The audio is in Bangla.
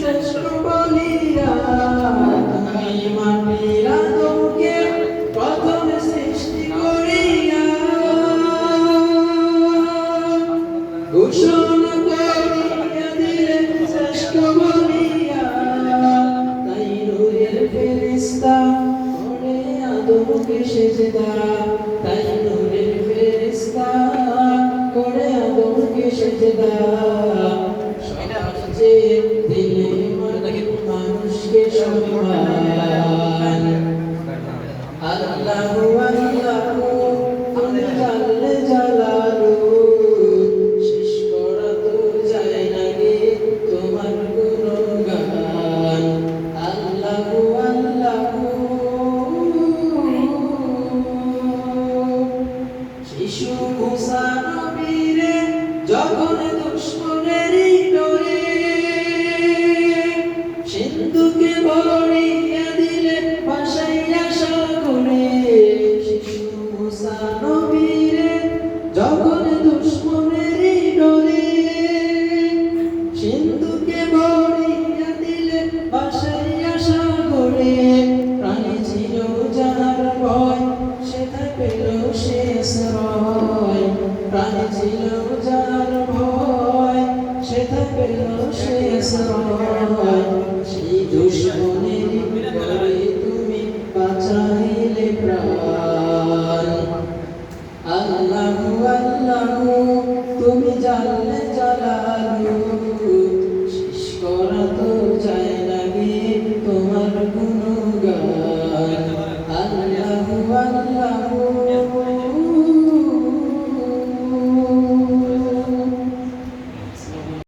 শ্রেষ্ঠ বলিয়া মাটির আদমকে প্রথম সৃষ্টি করিয়া। ঘোষণা করিয়া দিলেন শ্রেষ্ঠ বলিয়া তাই নূরের ফেরেশতা করে আদমকে সেজদা। তাই নূরের ফেরেশতা করে আদমকে সেজদা। সমাজে মানুষকে সম্মান প্রাণী ছিল যার ভয় সে পেল সে সেই দুশ্মনে